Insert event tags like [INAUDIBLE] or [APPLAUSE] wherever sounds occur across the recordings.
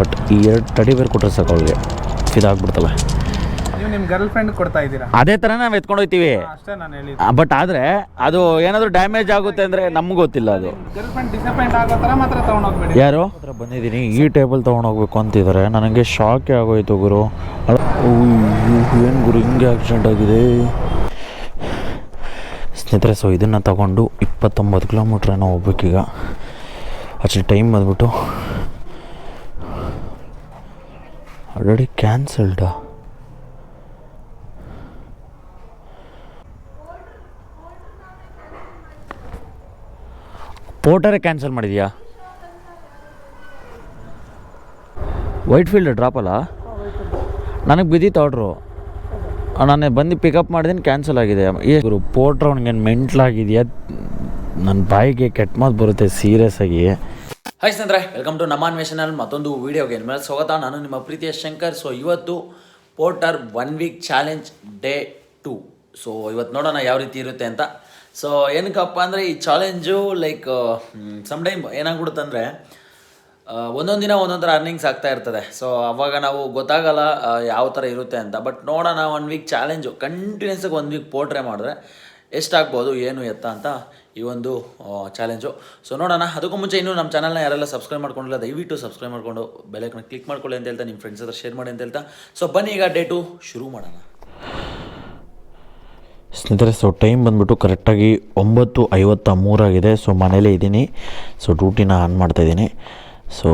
But ಈ ಎರಡು ತಡಿ ಬೇರೆ ಕೊಟ್ಟರೆ ಸಾಕು ಅವ್ಳಿಗೆ ಇದಾಗ್ಬಿಡ್ತಲ್ಲ. ನೀವು ನಿಮ್ಮ ಗರ್ಲ್ ಫ್ರೆಂಡ್ ಕೊಡ್ತಾ ಇದ್ದೀರಾ? ಅದೇ ಥರ ನಾವು ಎತ್ಕೊಂಡು ಹೋಗ್ತೀವಿ ಅಷ್ಟೇ ನಾನು ಹೇಳಿದ್ದು. ಬಟ್ ಆದರೆ ಅದು ಏನಾದರೂ ಡ್ಯಾಮೇಜ್ ಆಗುತ್ತೆ ಅಂದರೆ ನಮ್ಗೆ ಗೊತ್ತಿಲ್ಲ ಅದು. ಗರ್ಲ್ ಫ್ರೆಂಡ್ ಡಿಸಪಾಯಿಂಟ್ ಆಗೋ ಥರ ಮಾತ್ರ ತೊಗೊಂಡೋಗ್ಬೇಡಿ ಯಾರು? ಹತ್ರ ಬಂದಿದ್ದೀನಿ ಈ ಟೇಬಲ್ ತೊಗೊಂಡೋಗ್ಬೇಕು ಅಂತಿದ್ದಾರೆ. ನನಗೆ ಶಾಕ್ ಆಗೋಯ್ತು ಗುರು. ಏನು ಗುರು ಹಿಂಗೆ ಆಕ್ಸಿಡೆಂಟ್ ಆಗಿದೆ? ಸ್ನೇಹಿತರೆ ಸೊ ಇದನ್ನು ತಗೊಂಡು ಇಪ್ಪತ್ತೊಂಬತ್ತು ಕಿಲೋಮೀಟ್ರ್ ಏನೋ ಹೋಗ್ಬೇಕೀಗ. ಆಕ್ಚುಲಿ ಟೈಮ್ ಬಂದ್ಬಿಟ್ಟು ಆಲ್ರೆಡಿ ಕ್ಯಾನ್ಸಲ್ಡಾ ಪೋಟರೇ ಕ್ಯಾನ್ಸಲ್ ಮಾಡಿದೀಯಾ? ವೈಟ್ ಫೀಲ್ಡ್ ಡ್ರಾಪ್ ಅಲ್ಲ? ನನಗೆ ಬಿದ್ದಿತ್ತು ಆರ್ಡ್ರು ನಾನೇ ಬಂದು ಪಿಕಪ್ ಮಾಡಿದ್ದೀನಿ ಕ್ಯಾನ್ಸಲ್ ಆಗಿದೆ. ಗುರು ಪೋಟ್ರ್ ಅವ್ನಿಗೇನು ಮೆಂಟ್ಲಾಗಿದೆಯಾ ನನ್ನ ಬಾಯಿಗೆ ಕೆಟ್ಟ ಮಾತು ಬರುತ್ತೆ ಸೀರಿಯಸ್ ಆಗಿ. ಹಾಯ್ ಸ್ನೇಹಿತರೆ ವೆಲ್ಕಮ್ ಟು ನಮ್ಮ ಅನ್ವೇಷಣಲ್ಲಿ ಮತ್ತೊಂದು ವೀಡಿಯೋಗೆ ಮೇಲೆ ಸ್ವಾಗತ. ನಾನು ನಿಮ್ಮ ಪ್ರೀತಿಯ ಶಂಕರ್. ಸೊ ಇವತ್ತು porter one week challenge day two so ಇವತ್ತು ನೋಡೋಣ ಯಾವ ರೀತಿ ಇರುತ್ತೆ ಅಂತ. ಸೊ ಏನಕ್ಕಪ್ಪ ಅಂದರೆ ಈ ಚಾಲೆಂಜು ಲೈಕ್ ಸಮ್ ಟೈಮ್ ಏನಾಗ್ಬಿಡುತ್ತೆ ಅಂದರೆ ಒಂದೊಂದು ದಿನ ಒಂದೊಂದು ಥರ ಅರ್ನಿಂಗ್ಸ್ ಆಗ್ತಾ ಇರ್ತದೆ. ಸೊ ಅವಾಗ ನಾವು ಗೊತ್ತಾಗಲ್ಲ ಯಾವ ಥರ ಇರುತ್ತೆ ಅಂತ. ಬಟ್ ನೋಡೋಣ ಒನ್ ವೀಕ್ ಚಾಲೆಂಜು ಕಂಟಿನ್ಯೂಸಾಗಿ ಒಂದು ವೀಕ್ ಪೋಟ್ರೆ ಮಾಡಿದ್ರೆ ಎಷ್ಟಾಗ್ಬೋದು, ಏನು ಎತ್ತ ಅಂತ. ಈ ಒಂದು ಚಾಲೆಂಜು ಸೊ ನೋಡೋಣ. ಅದಕ್ಕೂ ಮುಂಚೆ ಇನ್ನೂ ನಮ್ಮ ಚಾನಲ್ನ ಯಾರೆಲ್ಲ ಸಬ್ಸ್ಕ್ರೈಬ್ ಮಾಡ್ಕೊಂಡಿಲ್ಲ, ದಯವಿಟ್ಟು ಸಬ್ಸ್ಕ್ರೈಬ್ ಮಾಡಿಕೊಂಡು ಬೆಲೈಕನ್ನ ಕ್ಲಿಕ್ ಮಾಡ್ಕೊಳ್ಳಿ ಅಂತ ಹೇಳ್ತಾ, ನಿಮ್ಮ ಫ್ರೆಂಡ್ಸ್ ಹತ್ರ ಶೇರ್ ಮಾಡಿ ಅಂತ ಹೇಳ್ತಾ. ಸೊ ಬನ್ನಿ ಈಗ ಡೇ ಟು ಶುರು ಮಾಡೋಣ. ಸ್ನೇಹಿತರೆ ಸೊ ಟೈಮ್ ಬಂದ್ಬಿಟ್ಟು ಕರೆಕ್ಟಾಗಿ ಒಂಬತ್ತು ಐವತ್ತ ಮೂರಾಗಿದೆ ಸೊ ಮನೇಲೇ ಇದ್ದೀನಿ. ಸೊ ಡ್ಯೂಟಿನ ಆನ್ ಮಾಡ್ತಾಯಿದ್ದೀನಿ ಸೊ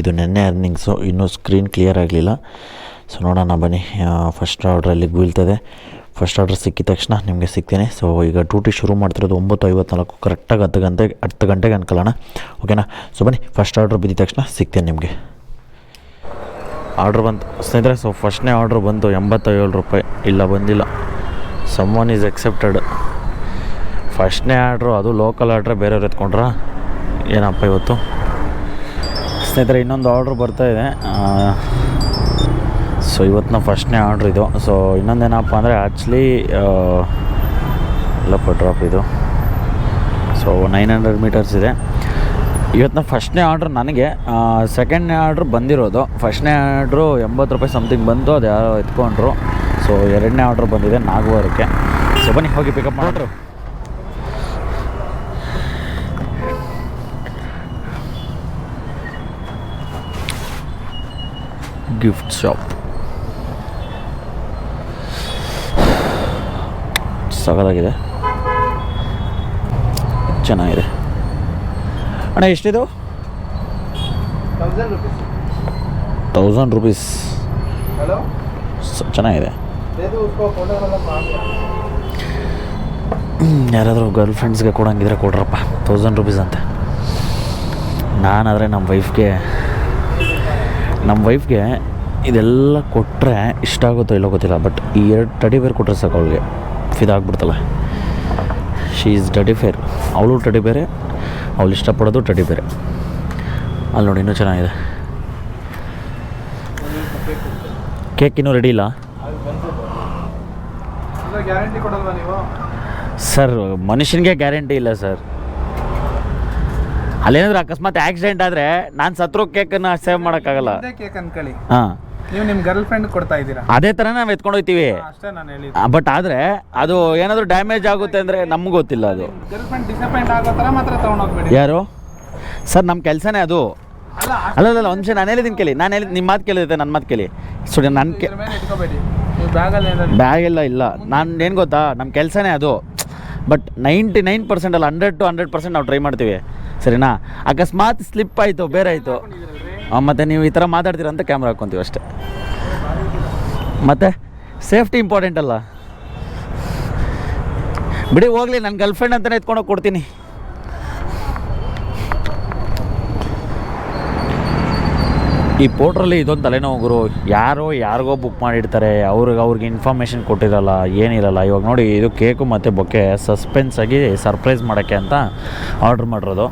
ಇದು ನೆನ್ನೆ ಅರ್ನಿಂಗ್ಸು ಇನ್ನೂ ಸ್ಕ್ರೀನ್ ಕ್ಲಿಯರ್ ಆಗಲಿಲ್ಲ. ಸೊ ನೋಡೋಣ ಬನ್ನಿ. ಫಸ್ಟ್ ಆರ್ಡ್ರಲ್ಲಿ ಬೀಳ್ತದೆ. ಫಸ್ಟ್ ಆರ್ಡರ್ ಸಿಕ್ಕಿದ ತಕ್ಷಣ ನಿಮಗೆ ಸಿಗ್ತೀನಿ. ಸೊ ಈಗ ಡ್ಯೂಟಿ ಶುರು ಮಾಡ್ತಿರೋದು ಒಂಬತ್ತು ಐವತ್ನಾಲ್ಕು ಕರೆಕ್ಟಾಗಿ ಹತ್ತು ಗಂಟೆಗೆ ಹತ್ತು ಗಂಟೆಗೆ ಅನ್ಕೊಳ್ಳೋಣ. ಓಕೆನಾ ಸೊ ಬನ್ನಿ ಫಸ್ಟ್ ಆರ್ಡ್ರ್ ಬಿದ್ದ ತಕ್ಷಣ ಸಿಗ್ತೀನಿ ನಿಮಗೆ. ಆರ್ಡ್ರ್ ಬಂತು ಸ್ನೇಹಿತರೆ ಸೊ ಫಸ್ಟ್ನೇ ಆರ್ಡ್ರ್ ಬಂತು ಎಂಬತ್ತೇಳು ರೂಪಾಯಿ. ಇಲ್ಲ, ಬಂದಿಲ್ಲ. ಸಮ್ ಒನ್ ಈಸ್ ಎಕ್ಸೆಪ್ಟೆಡ್ ಫಸ್ಟ್ನೇ ಆರ್ಡ್ರು ಅದು ಲೋಕಲ್ ಆರ್ಡ್ರೆ ಬೇರೆಯವ್ರು ಎತ್ಕೊಂಡ್ರ? ಏನಪ್ಪ ಇವತ್ತು? ಸ್ನೇಹಿತರೆ, ಇನ್ನೊಂದು ಆರ್ಡ್ರ್ ಬರ್ತಾ ಇದೆ. ಸೊ ಇವತ್ತಿನ ಫಸ್ಟ್ನೇ ಆರ್ಡ್ರ್ ಇದು. ಸೊ ಇನ್ನೊಂದೇನಪ್ಪ ಅಂದರೆ ಆ್ಯಕ್ಚುಲಿ ಎಲ್ಲಪ್ಪ ಡ್ರಾಪ್ ಇದು. ಸೊ ನೈನ್ ಹಂಡ್ರೆಡ್ ಮೀಟರ್ಸ್ ಇದೆ. ಇವತ್ತಿನ ಫಸ್ಟ್ನೇ ಆರ್ಡ್ರ್ ನನಗೆ ಸೆಕೆಂಡ್ನೇ ಆರ್ಡ್ರ್ ಬಂದಿರೋದು. ಫಸ್ಟ್ನೇ ಆರ್ಡ್ರು ಎಂಬತ್ತು ರೂಪಾಯಿ ಸಮಥಿಂಗ್ ಬಂತು, ಅದು ಯಾರೋ ಎತ್ಕೊಂಡ್ರು. ಸೊ ಎರಡನೇ ಆರ್ಡ್ರ್ ಬಂದಿದೆ ನಾಗವಾರಕ್ಕೆ. ಸೊ ಬನ್ನಿ, ಹೋಗಿ ಪಿಕಪ್ ಮಾಡ್ರು ಗಿಫ್ಟ್ ಶಾಪ್ ಸಗದಾಗಿದೆ. ಚೆನ್ನಾಗಿದೆ. ಅಣ್ಣ ಎಷ್ಟಿದು? ತೌಸಂಡ್ ರುಪೀಸ್ ಚೆನ್ನಾಗಿದೆ. ಯಾರಾದರೂ ಗರ್ಲ್ ಫ್ರೆಂಡ್ಸ್ಗೆ ಕೊಡೋಂಗಿದ್ರೆ ಕೊಡ್ರಪ್ಪ. ತೌಸಂಡ್ ರುಪೀಸ್ ಅಂತೆ. ನಾನಾದರೆ ನಮ್ಮ ವೈಫ್ಗೆ ನಮ್ಮ ವೈಫ್ಗೆ ಇದೆಲ್ಲ ಕೊಟ್ಟರೆ ಇಷ್ಟ ಆಗುತ್ತೋ ಇಲ್ಲೋ ಗೊತ್ತಿಲ್ಲ ಬಟ್ ಈ ಎರಡು ಟಡಿ ಬೇರೆ ಕೊಟ್ಟರೆ ಸಾಕು ಅವಳಿಗೆ. ಫಿದಾಗ್ಬಿಡ್ತಲ್ಲ ಶೀ ಈಸ್ ಟಡಿ ಫೇರ್ ಅವಳು ಟಡಿ ಬೇರೆ ಅವಳು ಇಷ್ಟಪಡೋದು ಟಡಿ ಬೇರೆ. ಅಲ್ಲಿ ನೋಡಿ ಇನ್ನೂ ಚೆನ್ನಾಗಿದೆ. ಕೇಕ್ ಇನ್ನೂ ರೆಡಿ ಇಲ್ಲ. ಸರ್ ಮನುಷ್ಯನಿಗೆ ಗ್ಯಾರಂಟಿ ಇಲ್ಲ ಸರ್ ಅಲ್ಲೇನಾದ್ರೂ ಅಕಸ್ಮಾತ್ ಆಕ್ಸಿಡೆಂಟ್ ಆದರೆ ನಾನು ಸತ್ರು ಕೇಕನ್ನು ಸೇವ್ ಮಾಡೋಕ್ಕಾಗಲ್ಲ. ಕೇಕ್ ಹಾಂ. ನೀವು ನಿಮ್ಮ ಗರ್ಲ್ ಫ್ರೆಂಡ್ ಕೊಡ್ತಾ ಇದ್ದೀರಾ? ಅದೇ ಥರ ನಾವು ಎತ್ಕೊಂಡು ಹೋಗ್ತೀವಿ ಅಷ್ಟೇ ನಾನು ಹೇಳಿದ್ದು. ಬಟ್ ಆದರೆ ಅದು ಏನಾದರೂ ಡ್ಯಾಮೇಜ್ ಆಗುತ್ತೆ ಅಂದರೆ ನಮ್ಗೆ ಗೊತ್ತಿಲ್ಲ ಅದು. ಗರ್ಲ್ ಫ್ರೆಂಡ್ ಡಿಸಪಾಯಿಂಟ್ ಆಗೋ ಥರ ಮಾತ್ರ ತೊಗೊಂಡೋಗ್ಬೇಡಿ. ಯಾರು? ಸರ್ ನಮ್ಮ ಕೆಲಸನೇ ಅದು. ಅಲ್ಲ ಅಲ್ಲ ಅಲ್ಲ ಒಂದು ನಿಮಿಷ ನಾನು ಹೇಳಿದ್ದೀನಿ ಕೇಳಿ. ನಾನು ಹೇಳಿದ್ ನಿಮ್ಮ ಮಾತು ಕೇಳಿದೆ ನನ್ನ ಮಾತು ಕೇಳಿ. ಸುಡಿ ನನ್ನ ಕೆ ಇದ್ರ ಮೇಲೆ ಇಟ್ಕೋಬೇಡಿ. ನೀವು ಬ್ಯಾಗಲ್ಲಿ ಏನಾದ್ರು ಬ್ಯಾಗ್ ಎಲ್ಲ ಇಲ್ಲ. ನಾನು ಏನು ಗೊತ್ತಾ ನಮ್ಮ ಕೆಲಸನೇ ಅದು. ಬಟ್ ನೈಂಟಿ ನೈನ್ ಪರ್ಸೆಂಟ್ ಅಲ್ಲ ಹಂಡ್ರೆಡ್ ಟು ಹಂಡ್ರೆಡ್ ಪರ್ಸೆಂಟ್ ನಾವು ಟ್ರೈ ಮಾಡ್ತೀವಿ. ಸರಿನಾ? ಅಕಸ್ಮಾತ್ ಸ್ಲಿಪ್ ಆಯಿತು ಬೇರೆ ಆಯಿತು. ಮತ್ತು ನೀವು ಈ ಥರ ಮಾತಾಡ್ತೀರ ಅಂತ ಕ್ಯಾಮ್ರಾ ಹಾಕ್ಕೊಂತೀವಿ ಅಷ್ಟೇ. ಮತ್ತು ಸೇಫ್ಟಿ ಇಂಪಾರ್ಟೆಂಟ್ ಅಲ್ಲ. ಬಿಡಿ ಹೋಗ್ಲಿ ನನ್ನ ಗರ್ಲ್ಫ್ರೆಂಡ್ ಅಂತಲೇ ಎತ್ಕೊಂಡೋಗಿ ಕೊಡ್ತೀನಿ. ಈ ಪೋರ್ಟ್ರಲ್ಲಿ ಇದೊಂದು ತಲೆನೋವು ಗುರು. ಯಾರೋ ಯಾರಿಗೋ ಬುಕ್ ಮಾಡಿರ್ತಾರೆ, ಅವ್ರಿಗೆ ಅವ್ರಿಗೆ ಇನ್ಫಾರ್ಮೇಷನ್ ಕೊಟ್ಟಿರಲ್ಲ, ಏನಿರಲ್ಲ. ಇವಾಗ ನೋಡಿ, ಇದು ಕೇಕು ಮತ್ತು ಬೊಕ್ಕೆ ಸಸ್ಪೆನ್ಸ್ ಆಗಿ ಸರ್ಪ್ರೈಸ್ ಮಾಡೋಕ್ಕೆ ಅಂತ ಆರ್ಡ್ರ್ ಮಾಡಿರೋದು.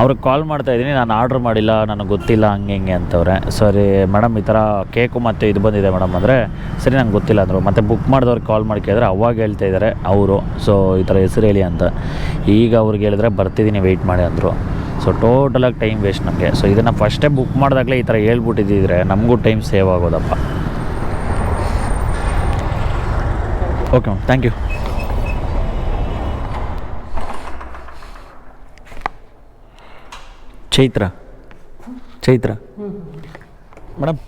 ಅವ್ರಿಗೆ ಕಾಲ್ ಮಾಡ್ತಾ ಇದ್ದೀನಿ, ನಾನು ಆರ್ಡ್ರ್ ಮಾಡಿಲ್ಲ, ನನಗೆ ಗೊತ್ತಿಲ್ಲ, ಹಂಗೆ ಹಿಂಗೆ ಅಂತವ್ರೆ. ಸರಿ ಮೇಡಮ್ ಈ ಥರ ಕೇಕು ಮತ್ತು ಇದು ಬಂದಿದೆ ಮೇಡಮ್ ಅಂದರೆ, ಸರಿ, ನಂಗೆ ಗೊತ್ತಿಲ್ಲ ಅಂದರು. ಮತ್ತು ಬುಕ್ ಮಾಡಿದವ್ರಿಗೆ ಕಾಲ್ ಮಾಡಿ ಕೇಳಿದ್ರೆ ಅವಾಗ ಹೇಳ್ತಾ ಇದ್ದಾರೆ ಅವರು. ಸೊ ಈ ಥರ ಹೆಸರು ಹೇಳಿ ಅಂತ. ಈಗ ಅವ್ರಿಗೆ ಹೇಳಿದ್ರೆ ಬರ್ತಿದ್ದೀನಿ ವೆಯ್ಟ್ ಮಾಡಿ ಅಂದರು. ಸೊ ಟೋಟಲಾಗಿ ಟೈಮ್ ವೇಸ್ಟ್ ನಮಗೆ. ಸೊ ಇದನ್ನು ಫಸ್ಟೇ ಬುಕ್ ಮಾಡಿದಾಗಲೇ ಈ ಥರ ಹೇಳ್ಬಿಟ್ಟಿದ್ದಿದ್ರೆ ನಮಗೂ time save ಆಗೋದಪ್ಪ. Okay ma'am thank you Chaitra. Chaitra. Madam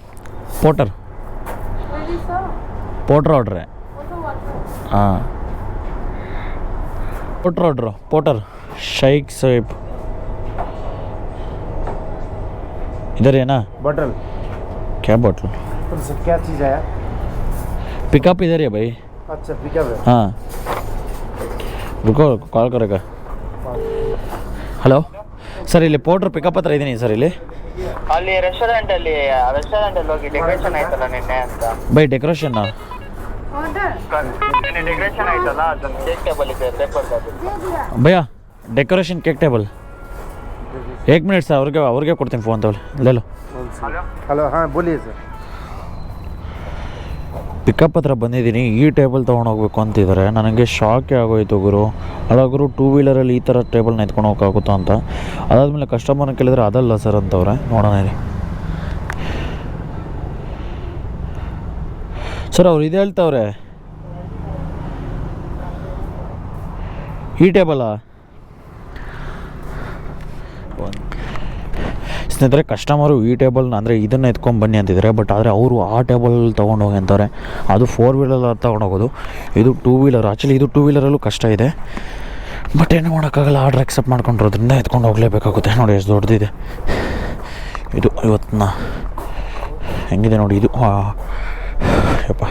porter porter ಆರ್ಡ್ರೆ ಹಾಂ. ಪೋಟ್ರ್ ಆರ್ಡ್ರು ಪೋಟರ್ ಶೈಕ್ ಸೈಪ್ इधर है ना बटल क्या बॉटल तुमसे क्या चीज़ है पिकअप इधर है भाई अच्छा पिकअप है हाँ रुको ಕಾಲ್ ಕರೆಗ ಹಲೋ ಸರ್ ಇಲ್ಲಿ ಪೋಟ್ರ್ ಪಿಕಪ್ ಹತ್ರ ಇದ್ದೀನಿ ಸರ್ ಇಲ್ಲಿ ಅಲ್ಲಿ ರೆಸ್ಟೋರೆಂಟ್ ಅಲ್ಲಿ ರೆಸ್ಟೋರೆಂಟ್ ಅಲ್ಲಿ ಹೋಗಿ ಡೆಕೋರೇಷನ್ ಆಯ್ತಲ್ಲ ನಿನ್ನೆ ಅಂತ ಬೈ ಡೆಕೋರೇಷನ್ ನಿನ್ನೆ ಡೆಕೋರೇಷನ್ ಆಯ್ತಲ್ಲ ಅದೊಂದು ಕೇಕ್ ಟೇಬಲ್ ಇದೆ ಪೇಪರ್ ಭಯ್ಯ ಡೆಕೋರೇಷನ್ ಕೇಕ್ ಟೇಬಲ್ ಏಕ್ ಮಿನಿಟ್ ಸರ್ ಅವ್ರಿಗೆ ಅವ್ರಿಗೆ ಕೊಡ್ತೀನಿ ಫೋನ್ ತಗೊಳ್ಳಿ ಅಲ್ಲೆಲ್ಲ ಹಲೋ ಹಾಂ ಬೋಲಿ ಸರ್ ಪಿಕಪ್ ಹತ್ರ ಬಂದಿದ್ದೀನಿ ಈ ಟೇಬಲ್ ತೊಗೊಂಡೋಗ್ಬೇಕು ಅಂತಿದ್ದಾರೆ. ನನಗೆ ಶಾಕೇ ಆಗೋಯ್ತು ಗುರು. ಅಲ್ಲ ಟೂ ವೀಲರಲ್ಲಿ ಈ ಥರ ಟೇಬಲ್ನ ಎತ್ಕೊಂಡು ಹೋಗೋಕ್ಕಾಗುತ್ತೋ ಅಂತ. ಅದಾದಮೇಲೆ ಕಸ್ಟಮರ್ನ ಕೇಳಿದರೆ ಅದಲ್ಲ ಸರ್ ಅಂತವ್ರೆ. ನೋಡೋಣ ರೀ ಸರ್ ಅವ್ರು ಇದು ಹೇಳ್ತಾವ್ರೆ. ಈ ಟೇಬಲಾ ಸ್ನೇಹಿತರೆ ಕಸ್ಟಮರು ಈ ಟೇಬಲ್ನ ಅಂದರೆ ಇದನ್ನು ಎತ್ಕೊಂಡು ಬನ್ನಿ ಅಂತಿದ್ದಾರೆ. ಬಟ್ ಆದರೆ ಅವರು ಆ ಟೇಬಲ್ ತೊಗೊಂಡೋಗಿ ಅಂತಾರೆ ಅದು ಫೋರ್ ವೀಲರ್ ತೊಗೊಂಡೋಗೋದು ಇದು ಟೂ ವೀಲರ್ ಆ್ಯಕ್ಚುಲಿ ಇದು ಟೂ ವೀಲರಲ್ಲೂ ಕಷ್ಟ ಇದೆ. ಬಟ್ ಏನು ಮಾಡೋಕ್ಕಾಗಲ್ಲ. ಆರ್ಡ್ರ್ ಅಕ್ಸೆಪ್ಟ್ ಮಾಡ್ಕೊಂಡಿರೋದ್ರಿಂದ ಎತ್ಕೊಂಡು ಹೋಗಲೇಬೇಕಾಗುತ್ತೆ. ನೋಡಿ ಎಷ್ಟು ದೊಡ್ಡದಿದೆ. ಇದು ಇವತ್ತಿನ ಹೆಂಗಿದೆ ನೋಡಿ ಇದು. ಹಾಂ ಯಪ್ಪ.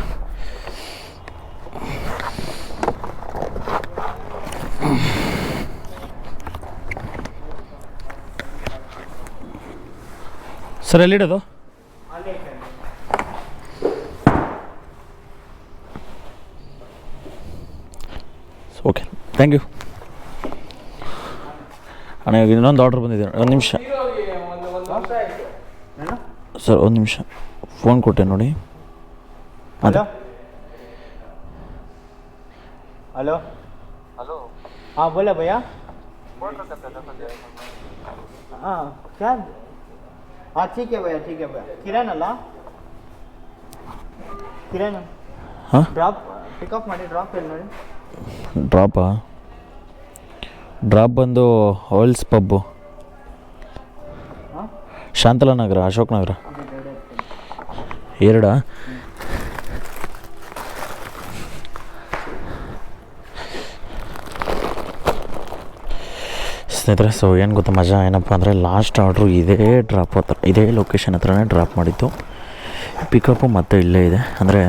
ಸರ್ ಎಲ್ಲಿಡೋದು? ಓಕೆ ಥ್ಯಾಂಕ್ ಯು ಅಣ್ಣ ಇವಾಗ ಇನ್ನೊಂದು ಆರ್ಡ್ರ್ ಬಂದಿದೆ. ಒಂದು ನಿಮಿಷ. ಸರ್ ಒಂದು ನಿಮಿಷ. ಫೋನ್ ಕೊಟ್ಟೆ ನೋಡಿ. ಅದೇ. ಹಲೋ ಹಲೋ ಹಾಂ ಬೋಲ ಭಯ್ಯ? ಹಾಂ ಕ್ಯಾಬ್? हाँ ठीक है भैया ठीक है भैया किरण ಅಲ್ಲ ಕಿರಣ್ ಹಾಂ ಡ್ರಾಪ್ ಪಿಕಪ್ ಮಾಡಿ ಡ್ರಾಪ್ ಎಲ್ಲಿ ನೋಡಿ ಡ್ರಾಪಾ ಡ್ರಾಪ್ ಬಂದು ಆಯಿಲ್ಸ್ ಪಬ್ಬು ಹಾಂ ಶಾಂತಲಾ ನಗರ ಅಶೋಕ್ ನಗರ ಎರಡಾ ಸ್ನೇಹಿತರೆ ಸೊ ಏನು ಗೊತ್ತಾ ಮಜಾ, ಏನಪ್ಪ ಅಂದರೆ ಲಾಸ್ಟ್ ಆರ್ಡ್ರು ಇದೇ ಡ್ರಾಪ್ ಹತ್ರ, ಇದೇ ಲೊಕೇಶನ್ ಹತ್ರನೇ ಡ್ರಾಪ್ ಮಾಡಿತ್ತು ಪಿಕಪ್ಪು ಮತ್ತೆ ಇಲ್ಲೇ ಇದೆ. ಅಂದರೆ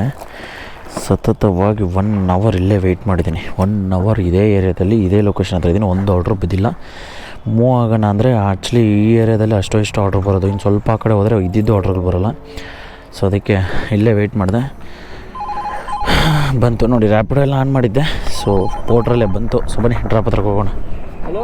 ಸತತವಾಗಿ ಒನ್ ಅವರ್ ಇಲ್ಲೇ ವೆಯ್ಟ್ ಮಾಡಿದ್ದೀನಿ. ಒನ್ ಅವರ್ ಇದೇ ಏರಿಯಾದಲ್ಲಿ ಇದೇ ಲೊಕೇಶನ್ ಹತ್ರ ಇದ್ದೀನಿ. ಒಂದು ಆರ್ಡ್ರು ಬಿದ್ದಿಲ್ಲ. ಮೂವ್ ಆಗೋಣ ಅಂದರೆ ಆ್ಯಕ್ಚುಲಿ ಈ ಏರಿಯಾದಲ್ಲಿ ಅಷ್ಟೋ ಇಷ್ಟು ಆರ್ಡ್ರ್ ಬರೋದು. ಇನ್ನು ಸ್ವಲ್ಪ ಆ ಕಡೆ ಹೋದರೆ ಇದ್ದಿದ್ದು ಆರ್ಡ್ರ್ಗಳು ಬರೋಲ್ಲ. ಸೊ ಅದಕ್ಕೆ ಇಲ್ಲೇ ವೆಯ್ಟ್ ಮಾಡಿದೆ. ಬಂತು ನೋಡಿ ರ್ಯಾಪಿಡೋ ಎಲ್ಲ ಆನ್ ಮಾಡಿದ್ದೆ. ಸೊ ಪೋಟ್ರಲ್ಲೇ ಬಂತು. ಸೊ ಬನ್ನಿ ಡ್ರಾಪ್ ಹತ್ರಕ್ಕೆ ಹೋಗೋಣ. हेलो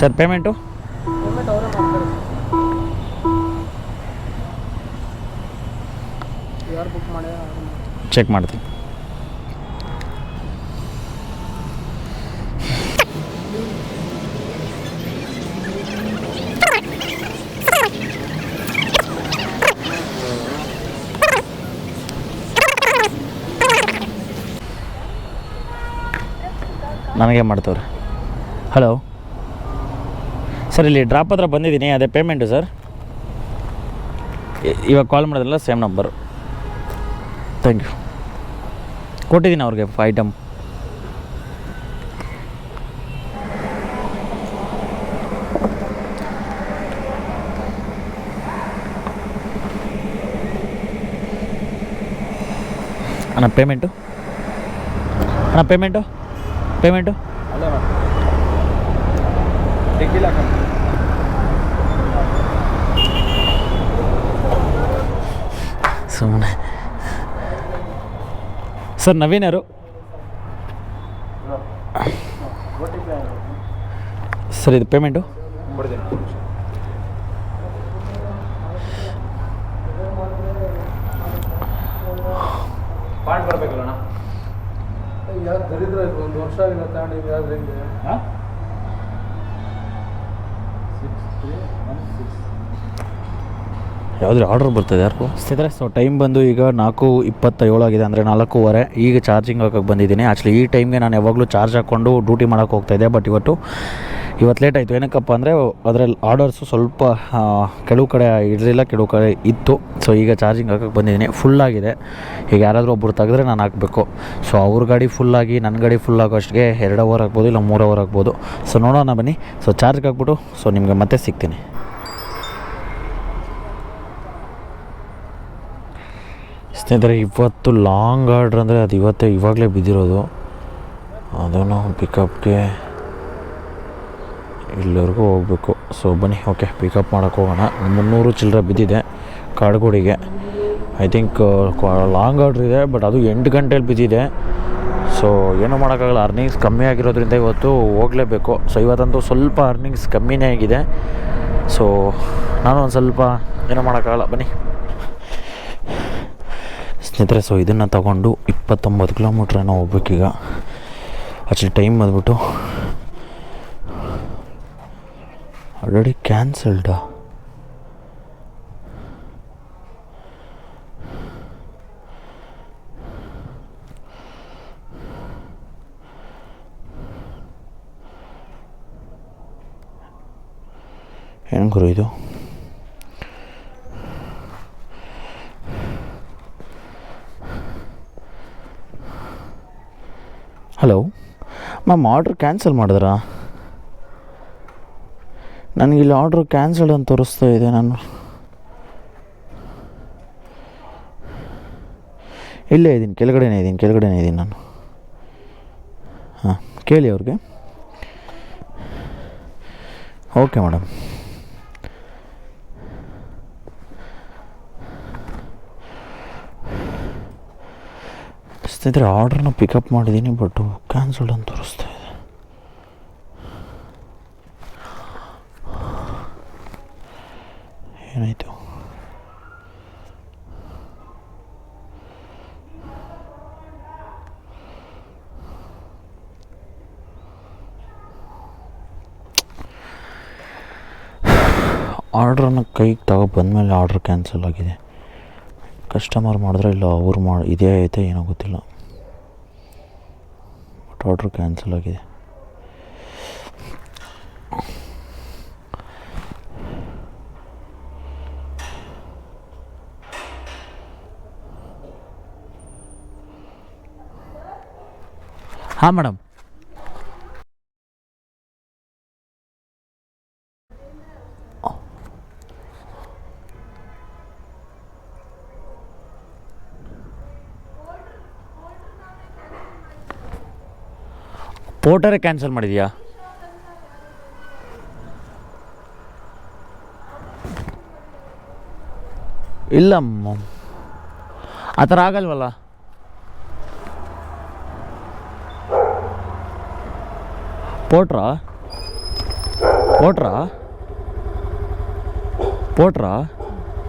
ಸರ್ ಪೇಮೆಂಟು ಚೆಕ್ ಮಾಡ್ತೀನಿ. ನನಗೆ ಮಾಡ್ತವ್ರೆ? ಹಲೋ ಸರ್, ಇಲ್ಲಿ ಡ್ರಾಪ್ ಹತ್ರ ಬಂದಿದ್ದೀನಿ, ಅದೇ ಪೇಮೆಂಟು ಸರ್. ಇವಾಗ ಕಾಲ್ ಮಾಡಿದ್ರಲ್ಲ ಸೇಮ್ ನಂಬರು ಥ್ಯಾಂಕ್ ಯು ಕೊಟ್ಟಿದ್ದೀನಿ ಅವ್ರಿಗೆ ಐಟಮ್ ಅಣ್ಣ ಪೇಮೆಂಟು ಅಣ್ಣ ಪೇಮೆಂಟು ಪೇಮೆಂಟು ಸುಮ್ಮನೆ ಸರ್ ನವೀನ್ ಯಾರು? ಸರ್ ಇದು ಪೇಮೆಂಟು? ಬರಬೇಕಲ್ಲ ದರಿದ್ರ ಇದು ಒಂದು ವರ್ಷ ಆಗಿಲ್ಲ ತಗೊಂಡಿದ್ದು ಯಾವ್ದು ಹೆಂಗೆ? ಯಾವುದ್ರ ಆರ್ಡರ್ ಬರ್ತದೆ ಯಾರು ಸ್ನೇಹಿತರೆ ಸೊ ಟೈಮ್ ಬಂದು ಈಗ ನಾಲ್ಕು ಇಪ್ಪತ್ತೇಳು ಆಗಿದೆ ಅಂದರೆ ನಾಲ್ಕೂವರೆ. ಈಗ ಚಾರ್ಜಿಂಗ್ ಹಾಕಕ್ಕೆ ಬಂದಿದ್ದೀನಿ. ಆ್ಯಕ್ಚುಲಿ ಈ ಟೈಮ್ಗೆ ನಾನು ಯಾವಾಗಲೂ ಚಾರ್ಜ್ ಹಾಕ್ಕೊಂಡು ಡ್ಯೂಟಿ ಮಾಡೋಕ್ಕೆ ಹೋಗ್ತಾಯಿದ್ದೆ ಬಟ್ ಇವತ್ತು ಇವತ್ತು ಲೇಟ್ ಆಯಿತು. ಏನಕ್ಕಪ್ಪ ಅಂದರೆ, ಅದರಲ್ಲಿ ಆರ್ಡರ್ಸು ಸ್ವಲ್ಪ ಕೆಲವು ಕಡೆ ಇರಲಿಲ್ಲ, ಕೆಲವು ಕಡೆ ಇತ್ತು. ಸೊ ಈಗ ಚಾರ್ಜಿಂಗ್ ಹಾಕಕ್ಕೆ ಬಂದಿದ್ದೀನಿ. ಫುಲ್ ಆಗಿದೆ. ಈಗ ಯಾರಾದರೂ ಒಬ್ಬರು ತೆಗೆದ್ರೆ ನಾನು ಹಾಕಬೇಕು. ಸೊ ಅವ್ರ ಗಾಡಿ ಫುಲ್ಲಾಗಿ ನನ್ನ ಗಾಡಿ ಫುಲ್ ಆಗೋಷ್ಟಿಗೆ ಎರಡು ಅವರ್ ಆಗ್ಬೋದು, ಇಲ್ಲ ಮೂರು ಅವರ್ ಆಗ್ಬೋದು. ಸೊ ನೋಡೋಣ ಬನ್ನಿ. ಸೊ ಚಾರ್ಜ್ಗೆ ಹಾಕ್ಬಿಟ್ಟು ಸೊ ನಿಮಗೆ ಮತ್ತೆ ಸಿಗ್ತೀನಿ. ಸ್ನೇಹಿತರೆ, ಇವತ್ತು ಲಾಂಗ್ ಆರ್ಡ್ರ್ ಅಂದರೆ ಅದು ಇವತ್ತೇ, ಇವಾಗಲೇ ಬಿದ್ದಿರೋದು. ಅದನ್ನು ಪಿಕಪ್ಗೆ ಇಲ್ಲಿವರೆಗೂ ಹೋಗಬೇಕು. ಸೊ ಬನ್ನಿ ಓಕೆ ಪಿಕಪ್ ಮಾಡೋಕ್ಕೆ ಹೋಗೋಣ. ಮುನ್ನೂರು ಚಿಲ್ಲರೆ ಬಿದ್ದಿದೆ ಕಾಡ್ಗೋಡಿಗೆ. ಐ ಥಿಂಕ್ ಲಾಂಗ್ ಆರ್ಡ್ರ್ ಇದೆ ಬಟ್ ಅದು ಎಂಟು ಗಂಟೆಯಲ್ಲಿ ಬಿದ್ದಿದೆ. ಸೊ ಏನೂ ಮಾಡೋಕ್ಕಾಗಲ್ಲ. ಅರ್ನಿಂಗ್ಸ್ ಕಮ್ಮಿ ಆಗಿರೋದ್ರಿಂದ ಇವತ್ತು ಹೋಗಲೇಬೇಕು. ಸೊ ಇವತ್ತಂತೂ ಸ್ವಲ್ಪ ಅರ್ನಿಂಗ್ಸ್ ಕಮ್ಮಿನೇ ಆಗಿದೆ. ಸೊ ನಾನು ಒಂದು ಸ್ವಲ್ಪ ಏನೂ ಮಾಡೋಕ್ಕಾಗಲ್ಲ. ಬನ್ನಿ. ಸ್ನೇಹಿತರೆ ಸೊ ಇದನ್ನು ತಗೊಂಡು ಇಪ್ಪತ್ತೊಂಬತ್ತು ಕಿಲೋಮೀಟ್ರ್ ಏನೋ ಹೋಗ್ಬೇಕೀಗ. ಆ್ಯಕ್ಚುಲಿ ಟೈಮ್ ಬಂದ್ಬಿಟ್ಟು ಆಲ್ರೆಡಿ ಕ್ಯಾನ್ಸಲ್ಡಾ ಏನು ಗುರು ಇದು ಹಲೋ ಮ್ಯಾಮ್ ಆರ್ಡ್ರ್ ಕ್ಯಾನ್ಸಲ್ ಮಾಡಿದ್ರಾ? ನನಗಿಲ್ಲಿ ಆರ್ಡ್ರ್ ಕ್ಯಾನ್ಸಲ್ಡ್ ಅಂತ ತೋರಿಸ್ತಾ ಇದೆ ನಾನು. ಇಲ್ಲೇ ಇದ್ದೀನಿ, ಕೆಳಗಡೆನೇ ಇದ್ದೀನಿ ಕೆಳಗಡೆನೇ ಇದ್ದೀನಿ ನಾನು. ಹಾಂ, ಕೇಳಿ ಅವ್ರಿಗೆ. ಓಕೆ ಮೇಡಮ್ ಸ್ನೇಹಿತರೆ ಆರ್ಡ್ರನ್ನ ಪಿಕಪ್ ಮಾಡಿದ್ದೀನಿ ಬಟ್ ಕ್ಯಾನ್ಸಲ್ಡ್ ಅಂತ ತೋರಿಸ್ತಾ ಇದೆ ಏನಾಯಿತು ಆರ್ಡ್ರನ್ನ ಕೈಗೆ ತಗೋ ಬಂದಮೇಲೆ ಆರ್ಡ್ರ್ ಕ್ಯಾನ್ಸಲ್ ಆಗಿದೆ. ಕಸ್ಟಮರ್ ಮಾಡಿದ್ರೆ ಇಲ್ಲ, ಅವ್ರು ಮಾಡಿ ಇದೇ ಐತೆ ಏನೋ ಗೊತ್ತಿಲ್ಲ. ಬಟ್ ಆರ್ಡ್ರ್ ಕ್ಯಾನ್ಸಲ್ ಆಗಿದೆ. ಹಾಂ ಮೇಡಮ್ ಪೋರ್ಟರೇ ಕ್ಯಾನ್ಸಲ್ ಮಾಡಿದೆಯಾ? ಇಲ್ಲ ಆ ಥರ ಆಗಲ್ವಲ್ಲ? ಪೋಟ್ರಾ? ಪೋಟ್ರಾ? ಪೋಟ್ರಾ?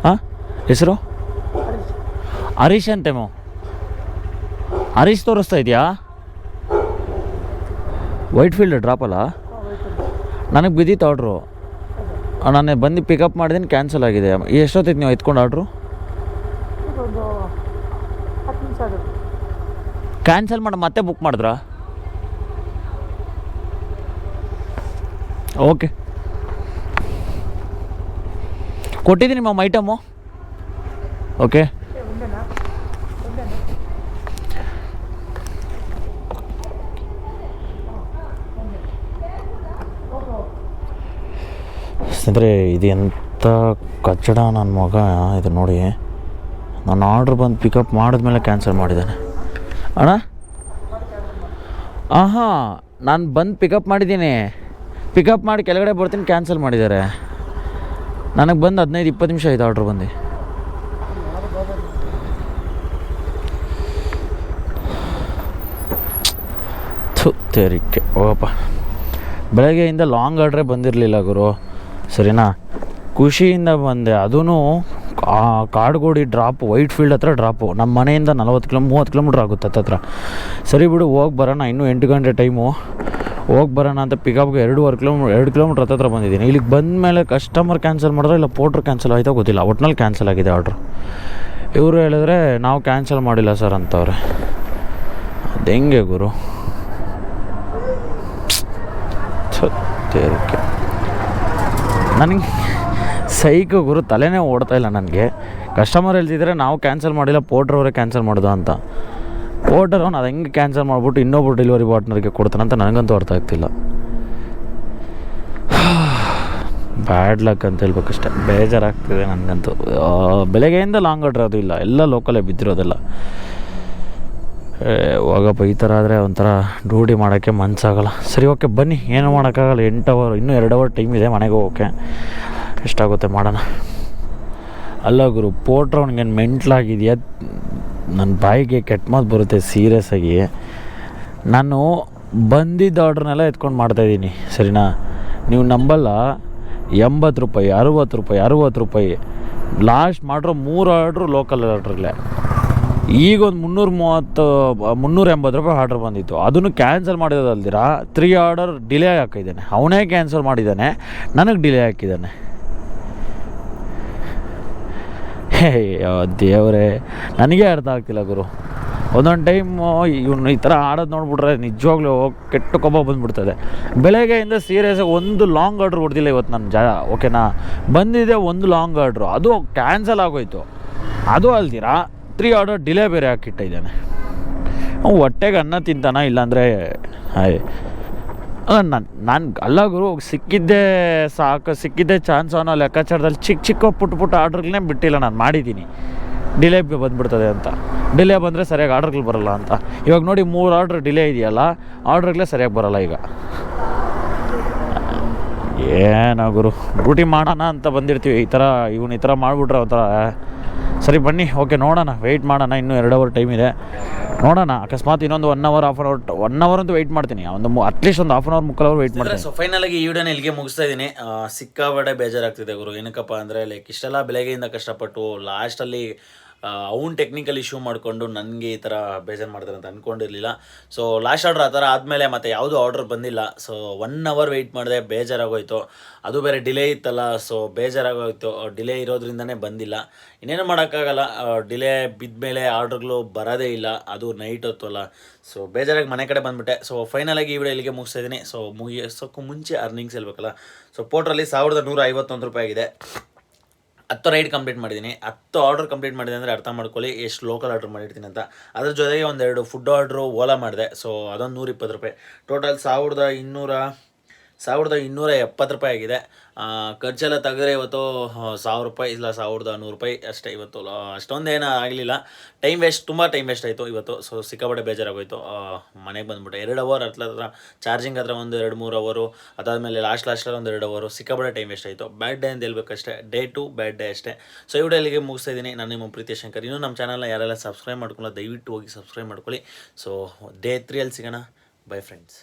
ಹಾಂ? ಹೆಸರು? ಹರೀಶ್. ಅಂತೇಮೋ ಹರೀಶ್ ತೋರಿಸ್ತಾ ಇದೆಯಾ? ವೈಟ್ ಫೀಲ್ಡ್ ಡ್ರಾಪ್ ಅಲ್ಲ? ನನಗೆ ಬಿದ್ದಿತ್ತು ಆರ್ಡ್ರು ನಾನು ಬಂದು ಪಿಕಪ್ ಮಾಡಿದ್ದೀನಿ ಕ್ಯಾನ್ಸಲ್ ಆಗಿದೆ. ಎಷ್ಟೊತ್ತಿತ್ತು ನೀವು ಎತ್ಕೊಂಡು ಆರ್ಡ್ರು ಕ್ಯಾನ್ಸಲ್ ಮಾಡಿ ಮತ್ತೆ ಬುಕ್ ಮಾಡಿದ್ರಾ? ಓಕೆ ಕೊಟ್ಟಿದ್ದೀನಿ ಮ್ಯಾಮ್ ಐಟಮು ಓಕೆ ಸ್ನೇಹಿತರೆ ಇದು ಎಂಥ ಕಚ್ಚಡ ನನ್ನ ಮಗ, ಇದು ನೋಡಿ. ನಾನು ಆರ್ಡ್ರ್ ಬಂದು ಪಿಕಪ್ ಮಾಡಿದ್ಮೇಲೆ ಕ್ಯಾನ್ಸಲ್ ಮಾಡಿದ್ದಾನೆ. ಅಣ್ಣ? ಹಾಂ ನಾನು ಬಂದು ಪಿಕಪ್ ಮಾಡಿದ್ದೀನಿ. ಪಿಕಪ್ ಮಾಡಿ ಕೆಳಗಡೆ ಬರ್ತೀನಿ ಕ್ಯಾನ್ಸಲ್ ಮಾಡಿದ್ದಾರೆ. ನನಗೆ ಬಂದು ಹದಿನೈದು, ಇಪ್ಪತ್ತು ನಿಮಿಷ ಆಯ್ತು ಆರ್ಡ್ರ್ ಬಂದು. ಥು, ತೇರಿಕೆ. ಓಪ ಬೆಳಗ್ಗೆಯಿಂದ ಲಾಂಗ್ ಆರ್ಡ್ರೇ ಬಂದಿರಲಿಲ್ಲ ಗುರು. ಸರಿನಾ? ಖುಷಿಯಿಂದ ಬಂದೆ. ಅದೂ ಕಾಡುಗೋಡಿ ಡ್ರಾಪ್ ವೈಟ್ ಫೀಲ್ಡ್ ಹತ್ರ ಡ್ರಾಪು ನಮ್ಮ ಮನೆಯಿಂದ ನಲ್ವತ್ತು ಕಿಲೋ, ಮೂವತ್ತು ಕಿಲೋಮೀಟ್ರ್ ಆಗುತ್ತೆ ಹತ್ತತ್ರ ಸರಿ ಬಿಡು, ಹೋಗಿ ಬರೋಣ. ಇನ್ನೂ ಎಂಟು ಗಂಟೆ ಟೈಮು. ಹೋಗಿ ಬರೋಣ ಅಂತ ಪಿಕಪ್ಗೆ ಎರಡೂವರೆ ಕಿಲೋಮೀಟ್ರ್ ಎರಡು ಕಿಲೋಮೀಟ್ರ್ ಹತ್ತತ್ರ ಬಂದಿದ್ದೀನಿ. ಇಲ್ಲಿಗೆ ಬಂದ ಮೇಲೆ ಕಸ್ಟಮರ್ ಕ್ಯಾನ್ಸಲ್ ಮಾಡಿದ್ರೆ ಇಲ್ಲ ಪೋಟ್ರ್ ಕ್ಯಾನ್ಸಲ್ ಆಯ್ತೋ ಗೊತ್ತಿಲ್ಲ. ಒಟ್ನಲ್ಲಿ ಕ್ಯಾನ್ಸಲ್ ಆಗಿದೆ ಆರ್ಡ್ರ್ ಇವರು ಹೇಳಿದ್ರೆ ನಾವು ಕ್ಯಾನ್ಸಲ್ ಮಾಡಿಲ್ಲ ಸರ್ ಅಂತವ್ರೆ. ಅದು ಹೆಂಗೆ ಗುರು? ತೇರಿಕೆ ನನಗೆ ಸೈಕು ಗುರು ತಲೆನೇ ಓಡ್ತಾ ಇಲ್ಲ ನನಗೆ. ಕಸ್ಟಮರ್ ಹೇಳ್ತಿದ್ರೆ, ನಾವು ಕ್ಯಾನ್ಸಲ್ ಮಾಡಿಲ್ಲ ಪೋಟ್ರವರೇ ಕ್ಯಾನ್ಸಲ್ ಮಾಡೋದು ಅಂತ. ಪೋಟರ್ ಅವ್ನು ಅದು ಹೆಂಗೆ ಕ್ಯಾನ್ಸಲ್ ಮಾಡಿಬಿಟ್ಟು ಇನ್ನೊಬ್ಬರು ಡೆಲಿವರಿ ಪಾರ್ಟ್ನರ್ಗೆ ಕೊಡ್ತಾನಂತ ನನಗಂತೂ ಅರ್ಥ ಆಗ್ತಿಲ್ಲ. [SIGHS] ಬ್ಯಾಡ್ ಲಕ್ ಅಂತ ಹೇಳ್ಬೇಕಷ್ಟೆ. ಬೇಜಾರಾಗ್ತಿದೆ ನನಗಂತೂ. ಬೆಳಗ್ಗೆಯಿಂದ ಲಾಂಗ್ ಆರ್ಡ್ರ್ ಅದು ಇಲ್ಲ ಎಲ್ಲ ಲೋಕಲೇ ಬಿದ್ದಿರೋದೆಲ್ಲ. ಹೋಗಪ್ಪ, ಈ ಥರ ಆದರೆ ಒಂಥರ ಡ್ಯೂಟಿ ಮಾಡೋಕ್ಕೆ ಮನಸ್ಸಾಗಲ್ಲ ಸರಿ, ಓಕೆ, ಬನ್ನಿ. ಏನು ಮಾಡೋಕ್ಕಾಗಲ್ಲ. ಎಂಟು ಅವರ್ ಇನ್ನೂ ಎರಡು ಅವರ್ ಟೈಮ್ ಇದೆ ಮನೆಗೆ ಹೋಗೋಕ್ಕೆ ಎಷ್ಟಾಗುತ್ತೆ ಮಾಡೋಣ. ಅಲ್ಲ ಗುರು ಪೋಟ್ರ ಅವ್ನಿಗೇನು ಮೆಂಟ್ಲಾಗಿದೆಯಾ ನನ್ನ ಬಾಯಿಗೆ ಕೆಟ್ಟ ಮಾತು ಬರುತ್ತೆ ಸೀರಿಯಸ್ ಆಗಿ. ನಾನು ಬಂದಿದ್ದ ಆರ್ಡ್ರನ್ನೆಲ್ಲ ಎತ್ಕೊಂಡು ಮಾಡ್ತಾಯಿದ್ದೀನಿ ಸರಿನಾ? ನೀವು ನಂಬಲ್ಲ? ಎಂಬತ್ತು ರೂಪಾಯಿ, ಅರುವತ್ತು ರೂಪಾಯಿ ಅರುವತ್ತು ರೂಪಾಯಿ. ಲಾಸ್ಟ್ ಮಾಡಿರೋ ಮೂರು ಆರ್ಡ್ರು ಲೋಕಲ್ ಆರ್ಡ್ರಲ್ಲೇ ಈಗ ಒಂದು ಮುನ್ನೂರ ಮೂವತ್ತು ಮುನ್ನೂರ ಎಂಬತ್ತು ರೂಪಾಯಿ ಆರ್ಡರ್ ಬಂದಿತ್ತು. ಅದನ್ನು ಕ್ಯಾನ್ಸಲ್ ಮಾಡಿರೋದಲ್ದಿರ? ತ್ರೀ ಆರ್ಡರ್ ಡಿಲೇ ಹಾಕಿದ್ದಾನೆ. ಅವನೇ ಕ್ಯಾನ್ಸಲ್ ಮಾಡಿದ್ದಾನೆ. ನನಗೆ ಡಿಲೇ ಹಾಕಿದ್ದಾನೆ. ಹೇ ದೇವರೇ. ನನಗೆ ಅರ್ಥ ಆಗ್ತಿಲ್ಲ ಗುರು. ಒಂದೊಂದು ಟೈಮ್ ಇವನು ಈ ಥರ ಆಡೋದು ನೋಡ್ಬಿಟ್ರೆ ನಿಜವಾಗ್ಲೂ ಕೆಟ್ಟ ಕೊಬ್ಬ ಬಂದ್ಬಿಡ್ತದೆ. ಬೆಳಗ್ಗೆಯಿಂದ ಸೀರಿಯಸ್ಸಾಗಿ ಒಂದು ಲಾಂಗ್ ಆರ್ಡ್ರ್ ಕೊಡ್ತಿಲ್ಲ ಇವತ್ತು ನನ್ನ ಜಾ ಓಕೆನಾ ಬಂದಿದೆ ಒಂದು ಲಾಂಗ್ ಆರ್ಡ್ರು ಅದು ಕ್ಯಾನ್ಸಲ್ ಆಗೋಯ್ತು. ಅದು ಅಲ್ದಿರಾ? ತ್ರೀ ಆರ್ಡರ್ ಡಿಲೇ ಬೇರೆ ಹಾಕಿಟ್ಟಿದ್ದಾನೆ ಅವ್ನು ಹೊಟ್ಟೆಗೆ ಅನ್ನ ತಿಂತಾನ ಇಲ್ಲಾಂದರೆ, ಹಾಯ್. ನಾನು ನಾನು ಅಲ್ಲ ಗುರು ಸಿಕ್ಕಿದ್ದೇ ಸಾಕು, ಸಿಕ್ಕಿದ್ದೇ ಚಾನ್ಸ್ ಅನ್ನೋ ಲೆಕ್ಕಾಚಾರದಲ್ಲಿ ಚಿಕ್ಕ ಚಿಕ್ಕ ಪುಟ್ಟ ಪುಟ್ಟ ಆರ್ಡ್ರ್ಗಳನ್ನೇ ಬಿಟ್ಟಿಲ್ಲ, ನಾನು ಮಾಡಿದ್ದೀನಿ. ಡಿಲೇ ಬಂದುಬಿಡ್ತದೆ ಅಂತ. ಡಿಲೇ ಬಂದರೆ ಸರಿಯಾಗಿ ಆರ್ಡ್ರ್ಗಳು ಬರಲ್ಲ ಅಂತ. ಇವಾಗ ನೋಡಿ ಮೂರು ಆರ್ಡ್ರ್ ಡಿಲೇ ಇದೆಯಲ್ಲ, ಆರ್ಡ್ರ್ಗಳೇ ಸರಿಯಾಗಿ ಬರಲ್ಲ ಈಗ. ಏನೋ ಗುರು ಡ್ಯೂಟಿ ಮಾಡೋಣ ಅಂತ ಬಂದಿರ್ತೀವಿ. ಈ ಥರ ಇವನು ಈ ಥರ ಮಾಡಿಬಿಟ್ರೆ ಒಂಥರ ಸರಿ ಬನ್ನಿ. ಓಕೆ ನೋಡೋಣ. ವೆಯ್ಟ್ ಮಾಡೋಣ. ಇನ್ನೂ ಎರಡು ಅವರ್ ಟೈಮ್ ಇದೆ. ನೋಡೋಣ. ಅಕಸ್ಮಾತ್ ಇನ್ನೊಂದು one hour half an hour one hour ಅಂತೂ ವೆಯ್ಟ್ ಮಾಡ್ತೀನಿ. ಒಂದು ಅಟ್ಲೀಸ್ಟ್ ಒಂದು ಹಾಫ್ ಅನ್ ಅವರ್ ಮುಕ್ಕಲ್ ಅವರ್ ವೆಯ್ಟ್ ಮಾಡ್ತೀನಿ. ಸೊ ಫೈನಲ್ ಆಗಿ ಈ ವಿಡಿಯೋನ ಇಲ್ಲಿಗೆ ಮುಗಿಸ್ತಾ ಇದ್ದೀನಿ. ಸಿಕ್ಕಾಬಡೆ ಬೇಜಾರಾಗ್ತಿದೆ ಗುರು. ಏನಕ್ಕಪ್ಪ ಅಂದರೆ ಲೈಕ್ ಇಷ್ಟೆಲ್ಲ ಬೆಳಗ್ಗೆಯಿಂದ ಕಷ್ಟಪಟ್ಟು ಲಾಸ್ಟಲ್ಲಿ ಅವ್ನು ಟೆಕ್ನಿಕಲ್ ಇಶ್ಯೂ ಮಾಡಿಕೊಂಡು ನನಗೆ ಈ ಥರ ಬೇಜಾರು ಮಾಡ್ತಾರೆ ಅಂತ ಅಂದ್ಕೊಂಡಿರಲಿಲ್ಲ ಸೊ ಲಾಸ್ಟ್ ಆರ್ಡ್ರ್ ಆ ಥರ ಆದಮೇಲೆ ಮತ್ತೆ ಯಾವುದೂ ಆರ್ಡ್ರ್ ಬಂದಿಲ್ಲ. ಸೊ ಒನ್ ಅವರ್ ವೆಯ್ಟ್ ಮಾಡಿದೆ ಬೇಜಾರಾಗೋಯ್ತು. ಅದು ಬೇರೆ ಡಿಲೇ ಇತ್ತಲ್ಲ ಸೊ ಬೇಜಾರಾಗೋಯ್ತು. ಡಿಲೇ ಇರೋದ್ರಿಂದನೇ ಬಂದಿಲ್ಲ. ಇನ್ನೇನು ಮಾಡೋಕ್ಕಾಗಲ್ಲ. ಡಿಲೇ ಬಿದ್ದ ಮೇಲೆ ಆರ್ಡ್ರ್ಗಳು ಬರೋದೇ ಇಲ್ಲ. ಅದು ನೈಟ್ ಹೊತ್ತಲ್ಲ ಸೊ ಬೇಜಾರಾಗಿ ಮನೆ ಕಡೆ ಬಂದುಬಿಟ್ಟೆ. ಸೊ ಫೈನಲಾಗಿ ಈ ವಿಡಿಯೋ ಇಲ್ಲಿಗೆ ಮುಗಿಸ್ತಾ ಇದ್ದೀನಿ. ಸೊ ಮುಗಿಸೋಕ್ಕೂ ಮುಂಚೆ ಅರ್ನಿಂಗ್ಸ್ ಹೇಳ್ಬೇಕಲ್ಲ. ಸೊ ಪೋಟ್ರಲ್ಲಿ ಸಾವಿರದ ನೂರ ಐವತ್ತೊಂದು ರೂಪಾಯಿ ಆಗಿದೆ. ಹತ್ತು ರೈಡ್ ಕಂಪ್ಲೀಟ್ ಮಾಡಿದ್ದೀನಿ ಹತ್ತು ಆರ್ಡರ್ ಕಂಪ್ಲೀಟ್ ಮಾಡಿದೆ ಅಂದರೆ ಅರ್ಥ ಮಾಡ್ಕೊಳ್ಳಿ, ಎಷ್ಟು ಲೋಕಲ್ ಆರ್ಡರ್ ಮಾಡಿರ್ತೀನಿ ಅಂತ. ಅದ್ರ ಜೊತೆಗೆ ಒಂದೆರಡು ಫುಡ್ ಆರ್ಡ್ರು ಓಲಾ ಮಾಡಿದೆ. ಸೊ ಅದೊಂದು ನೂರ ಇಪ್ಪತ್ತು ರೂಪಾಯಿ. ಟೋಟಲ್ ಸಾವಿರದ ಇನ್ನೂರ ಸಾವಿರದ ಇನ್ನೂರ ಎಪ್ಪತ್ತು ರೂಪಾಯಿ ಆಗಿದೆ. ಖರ್ಚೆಲ್ಲ ತೆಗೆದ್ರೆ ಇವತ್ತು ಸಾವಿರ ರೂಪಾಯಿ ಇಲ್ಲ, ಸಾವಿರದ ನೂರು ರೂಪಾಯಿ ಅಷ್ಟೇ ಇವತ್ತು ಅಷ್ಟೊಂದೇನೂ ಆಗಲಿಲ್ಲ. ಟೈಮ್ ವೇಸ್ಟ್ ತುಂಬ ಟೈಮ್ ವೇಸ್ಟ್ ಆಯಿತು ಇವತ್ತು. ಸೊ ಸಿಕ್ಕಾಪಟ್ಟೆ ಬೇಜಾರಾಗೋಯಿತು. ಮನೆಗೆ ಬಂದ್ಬಿಟ್ಟು ಎರಡು ಅವರ್ ಹತ್ರ ಹತ್ರ ಚಾರ್ಜಿಂಗ್ ಹತ್ರ ಒಂದು ಎರಡು ಮೂರು ಅವರು ಅದಾದಮೇಲೆ ಲಾಸ್ಟ್ ಲಾಸ್ಟಲ್ಲಿ ಒಂದು ಎರಡು ಅವರು ಸಿಕ್ಕಾಪಟ್ಟೆ ಟೈಮ್ ವೇಸ್ಟ್ ಆಯಿತು. ಬ್ಯಾಡ್ ಡೇ ಅಂತ ಹೇಳ್ಬೇಕಷ್ಟೇ. ಡೇ ಟು ಬ್ಯಾಡ್ ಡೇ ಅಷ್ಟೇ. ಸೊ ಈ ವಿಡಿಯೋ ಇಲ್ಲಿಗೆ ಮುಗಿಸ್ತಾ ಇದ್ದೀನಿ. ನಾನು ನಿಮ್ಮ ಪ್ರೀತಿ ಶಂಕರ್. ಇನ್ನೂ ನಮ್ಮ ಚಾನಲ್ನ ಯಾರೆಲ್ಲ ಸಬ್ಸ್ಕ್ರೈಬ್ ಮಾಡ್ಕೊಳ್ಳೋ ದಯವಿಟ್ಟು ಹೋಗಿ ಸಬ್ಸ್ಕ್ರೈಬ್ ಮಾಡ್ಕೊಳ್ಳಿ. ಸೊ ಡೇ ತ್ರೀಯಲ್ಲಿ ಸಿಗೋಣ. By friends